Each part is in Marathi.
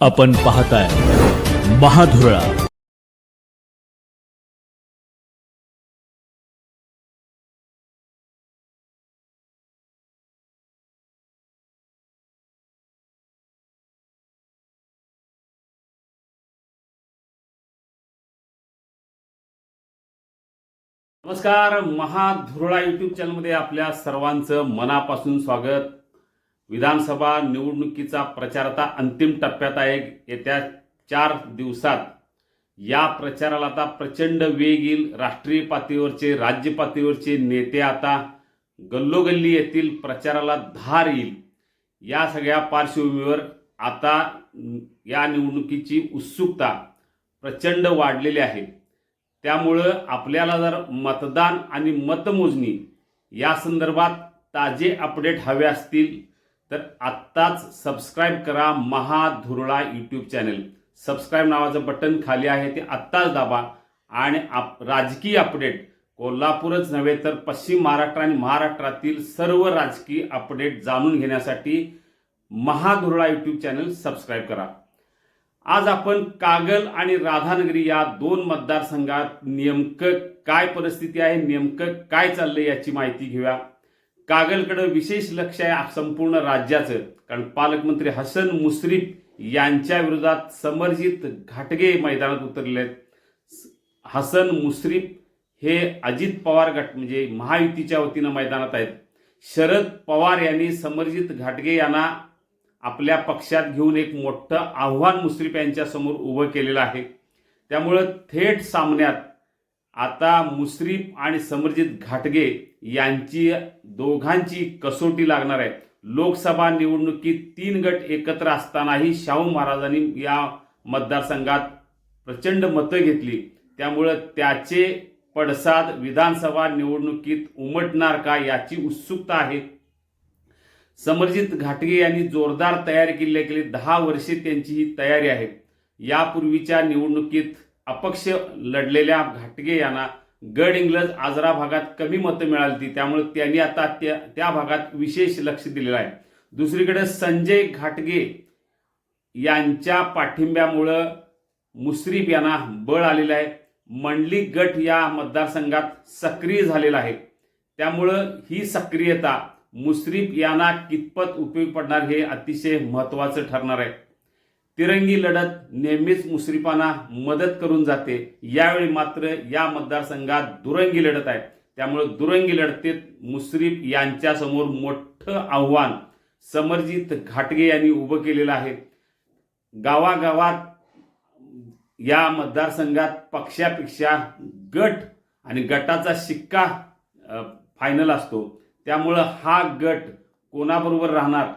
आपण पाहताय महाधुरळा. नमस्कार महाधुरळा युट्यूब चॅनलमध्ये आपल्या सर्वांचं मनापासून स्वागत. विधानसभा निवडणुकीचा प्रचार आता अंतिम टप्प्यात आहे. येत्या चार दिवसात या प्रचाराला आता प्रचंड वेग येईल. राष्ट्रीय पातळीवरचे राज्य पातळीवरचे नेते आता गल्लोगल्ली येथील प्रचाराला धार येईल. या सगळ्या पार्श्वभूमीवर आता या निवडणुकीची उत्सुकता प्रचंड वाढलेली आहे. त्यामुळं आपल्याला जर मतदान आणि मतमोजणी या संदर्भात ताजे अपडेट हवे असतील तर आत्ताच सबस्क्राईब करा महाधुरळा यूट्यूब चॅनल सबस्क्राईब नावाचं बटन खाली आहे ते आत्ताच दाबा. आणि आप राजकीय अपडेट कोल्हापूरच नव्हे तर पश्चिम महाराष्ट्र आणि महाराष्ट्रातील सर्व राजकीय अपडेट जाणून घेण्यासाठी महाधुरळा यूट्यूब चॅनल सबस्क्राईब करा. आज आपण कागल आणि राधानगरी या दोन मतदारसंघात नेमकं काय परिस्थिती आहे नेमकं काय चाललंय याची माहिती घेऊया. कागलकडं विशेष लक्ष आहे संपूर्ण राज्याचं. कारण पालकमंत्री हसन मुश्रीफ यांच्या विरोधात समरजित घाटगे मैदानात उतरले आहेत. हसन मुश्रीफ हे अजित पवार गट म्हणजे महायुतीच्या वतीनं मैदानात आहेत. शरद पवार यांनी समरजित घाटगे यांना आपल्या पक्षात घेऊन एक मोठं आव्हान मुश्रीफ यांच्यासमोर उभं केलेलं आहे. त्यामुळं थेट सामन्यात आता मुश्रीफ आणि समरजित घाटगे यांची दोघांची कसोटी लागणार आहे लोकसभा निवडणुकीत तीन गट एकत्र असतानाही शाहू महाराजांनी या मतदारसंघात प्रचंड मतं घेतली. त्यामुळं त्याचे पडसाद विधानसभा निवडणुकीत उमटणार का याची उत्सुकता आहे. समरजित घाटगे यांनी जोरदार तयारी केली गेली दहा वर्षे त्यांची ही तयारी आहे. यापूर्वीच्या निवडणुकीत अपक्ष लढलेल्या घाटगे यांना गड इंग्लज आजरा भागात कमी मतं मिळाली होती त्यामुळे त्यांनी आता त्या त्या भागात विशेष लक्ष दिलेलं आहे. दुसरीकडे संजय घाटगे यांच्या पाठिंब्यामुळं मुश्रीफ यांना बळ आलेलं आहे. मंडली गट या मतदारसंघात सक्रिय झालेला आहे. त्यामुळं ही सक्रियता मुश्रीफ यांना कितपत उपयोगी पडणार हे अतिशय महत्त्वाचं ठरणार आहे. तिरंगी लढत नेहमीच मुश्रीफांना मदत करून जाते. यावेळी मात्र या मतदारसंघात दुरंगी लढत आहे. त्यामुळे दुरंगी लढतीत मुश्रीफ यांच्यासमोर मोठं आव्हान समरजित घाटगे यांनी उभं केलेलं आहे. गावागावात या मतदारसंघात पक्षापेक्षा गट आणि गटाचा शिक्का फायनल असतो. त्यामुळं हा गट कोणाबरोबर राहणार?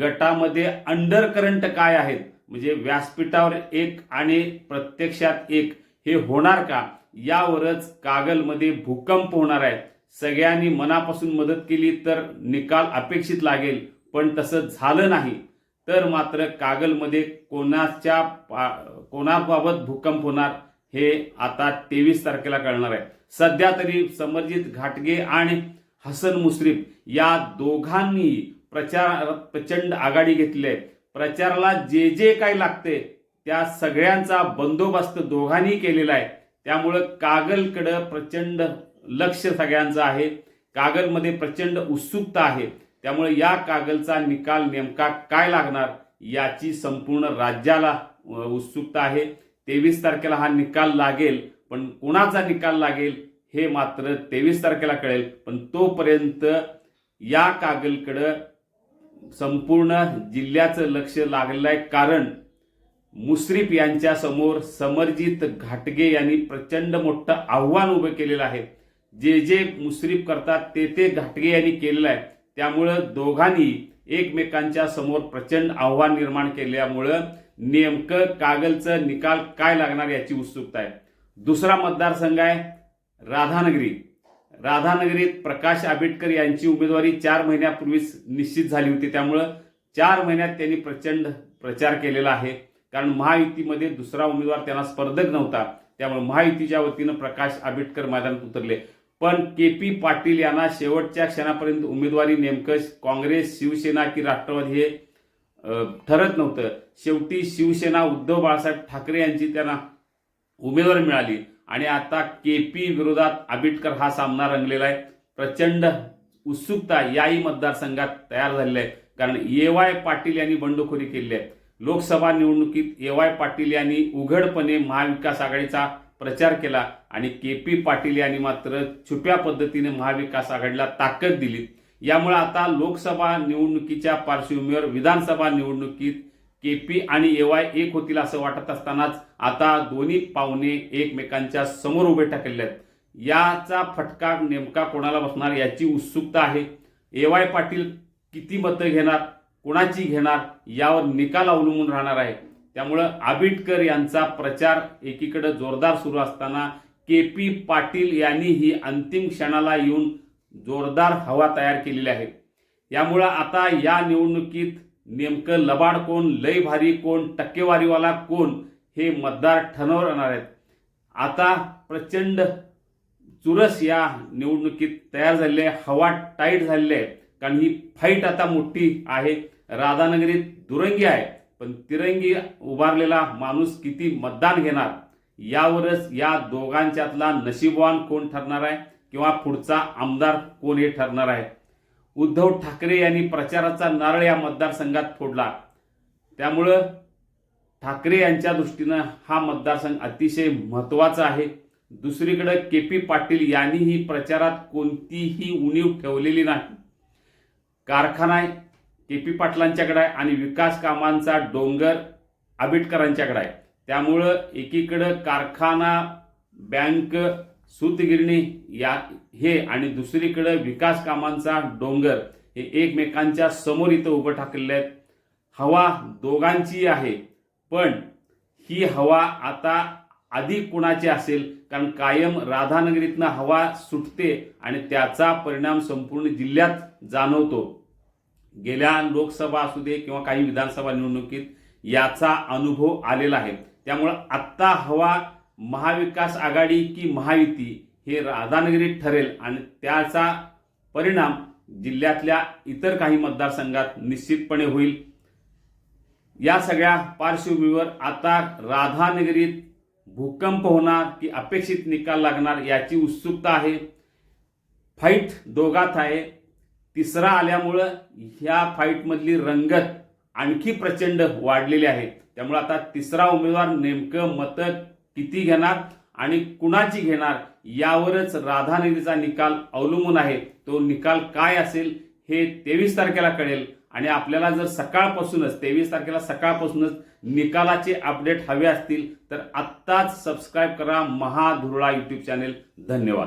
गटामध्ये अंडर करंट काय आहेत? म्हणजे व्यासपीठावर एक आणि प्रत्यक्षात एक. हे होणार का? यावरच कागलमध्ये भूकंप होणार आहे. सगळ्यांनी मनापासून मदत केली तर निकाल अपेक्षित लागेल पण तसं झालं नाही. तर मात्र कागलमध्ये कोणाच्या पा- कोणाबाबत भूकंप होणार हे आता तेवीस तारखेला कळणार आहे. सध्या तरी समरजित घाटगे आणि हसन मुश्रीफ या दोघांनी प्रचारात प्रचंड आघाडी घेतली आहे. प्रचाराला जे जे काही लागते त्या सगळ्यांचा बंदोबस्त दोघांनी केलेला आहे. त्यामुळं कागलकडं प्रचंड लक्ष सगळ्यांचं आहे. कागलमध्ये प्रचंड उत्सुकता आहे. त्यामुळे या कागलचा निकाल नेमका काय लागणार याची संपूर्ण राज्याला उत्सुकता आहे. तेवीस तारखेला हा निकाल लागेल पण कुणाचा निकाल लागेल हे मात्र तेवीस तारखेला कळेल. पण तोपर्यंत या कागलकडं संपूर्ण जिल्ह्याचं लक्ष लागलेलं आहे. कारण मुश्रीफ यांच्यासमोर समरजित घाटगे यांनी प्रचंड मोठं आव्हान उभं केलेलं आहे. जे जे मुश्रीफ करतात ते ते घाटगे यांनी केलेलं आहे. त्यामुळं दोघांनी एकमेकांच्या समोर प्रचंड आव्हान निर्माण केल्यामुळं नेमकं कागलचं निकाल काय लागणार याची उत्सुकता आहे. दुसरा मतदारसंघ आहे राधानगरी. राधानगरीत प्रकाश आंबेडकर यांची उमेदवारी चार महिन्यापूर्वीच निश्चित झाली होती. त्यामुळं चार महिन्यात त्यांनी प्रचंड प्रचार केलेला आहे. कारण महायुतीमध्ये दुसरा उमेदवार त्यांना स्पर्धक नव्हता. त्यामुळे महायुतीच्या वतीनं प्रकाश आंबेडकर मैदानात उतरले. पण के पी पाटील यांना शेवटच्या क्षणापर्यंत उमेदवारी नेमकं काँग्रेस शिवसेना की राष्ट्रवादी हे ठरत नव्हतं. शेवटी शिवसेना उद्धव बाळासाहेब ठाकरे यांची त्यांना उमेदवार मिळाली. आणि आता के पी विरोधात आबिटकर हा सामना रंगलेला आहे. प्रचंड उत्सुकता याही मतदारसंघात तयार झालेली आहे कारण ए वाय पाटील यांनी बंडखोरी केली आहे. लोकसभा निवडणुकीत ए वाय पाटील यांनी उघडपणे महाविकास आघाडीचा प्रचार केला आणि के पी पाटील यांनी मात्र छुप्या पद्धतीने महाविकास आघाडीला ताकद दिली. यामुळे आता लोकसभा निवडणुकीच्या पार्श्वभूमीवर विधानसभा निवडणुकीत के पी आणि ए वाय एक होतील असं वाटत असतानाच आता दोन्ही पाहुणे एकमेकांच्या समोर उभे टाकलेले आहेत. याचा फटका नेमका कोणाला बसणार याची उत्सुकता आहे. ए वाय पाटील किती मतं घेणार कोणाची घेणार यावर निकाल अवलंबून राहणार आहे. त्यामुळं आबिटकर यांचा प्रचार एकीकडे जोरदार सुरू असताना के पी पाटील यांनी ही अंतिम क्षणाला येऊन जोरदार हवा तयार केलेली आहे. यामुळं आता या निवडणुकीत नेमकं लबाड कोण लय भारी कोण टक्केवारीवाला कोण हे मतदार ठरवणार आहेत. आता प्रचंड चुरस या निवडणुकीत तयार झालेली आहे हवा टाईट झालेली आहे कारण ही फाईट आता मोठी आहे. राधानगरीत दुरंगी आहे पण तिरंगी उभारलेला माणूस किती मतदान घेणार? यावरच या दोघांच्यातला नशीबवान कोण ठरणार आहे? किंवा पुढचा आमदार कोण हे ठरणार आहे? उद्धव ठाकरे यांनी प्रचाराचा नारळ या मतदारसंघात फोडला. त्यामुळं ठाकरे यांच्या दृष्टीनं हा मतदारसंघ अतिशय महत्त्वाचा आहे. दुसरीकडे के पी पाटील यांनीही प्रचारात कोणतीही उणीव ठेवलेली नाही. कारखाना आहे के पी पाटलांच्याकडे आहे आणि विकास कामांचा डोंगर आबिटकरांच्याकडे आहे. त्यामुळं एकीकडं कारखाना बँक सूतगिरणी या हे आणि दुसरीकडं विकास कामांचा डोंगर हे एकमेकांच्या समोर इथं उभं ठाकलेले आहेत. हवा दोघांची आहे पण ही हवा आता अधिक कुणाची असेल? कारण कायम राधानगरीतनं हवा सुटते आणि त्याचा परिणाम संपूर्ण जिल्ह्यात जाणवतो. गेल्या लोकसभा असू दे किंवा काही विधानसभा निवडणुकीत याचा अनुभव आलेला आहे. त्यामुळं आत्ता हवा महाविकास आघाडी की महायुती हे राधानगरीत ठरेल आणि त्याचा परिणाम जिल्ह्यातल्या इतर काही मतदारसंघात निश्चितपणे होईल. या सगळ्या पार्श्वभूमीवर आता राधानगरीत भूकंप होणार की अपेक्षित निकाल लागणार याची उत्सुकता आहे. फाईट दोघात आहे. तिसरा आल्यामुळं ह्या फाईटमधली रंगत आणखी प्रचंड वाढलेली आहे. त्यामुळे आता तिसरा उमेदवार नेमकं मतं किती घेणार आणि कुणाची घेणार यावरच राधानगरीचा निकाल अवलंबून आहे. तो निकाल काय असेल हे तेवीस तारखेला कळेल. आणि आपल्याला जर सकाळपासूनच तेवीस तारखेला सकाळपासूनच निकालाचे अपडेट हवे असतील तर आत्ताच सबस्क्राईब करा महाधुरळा यूट्यूब चॅनेल धन्यवाद.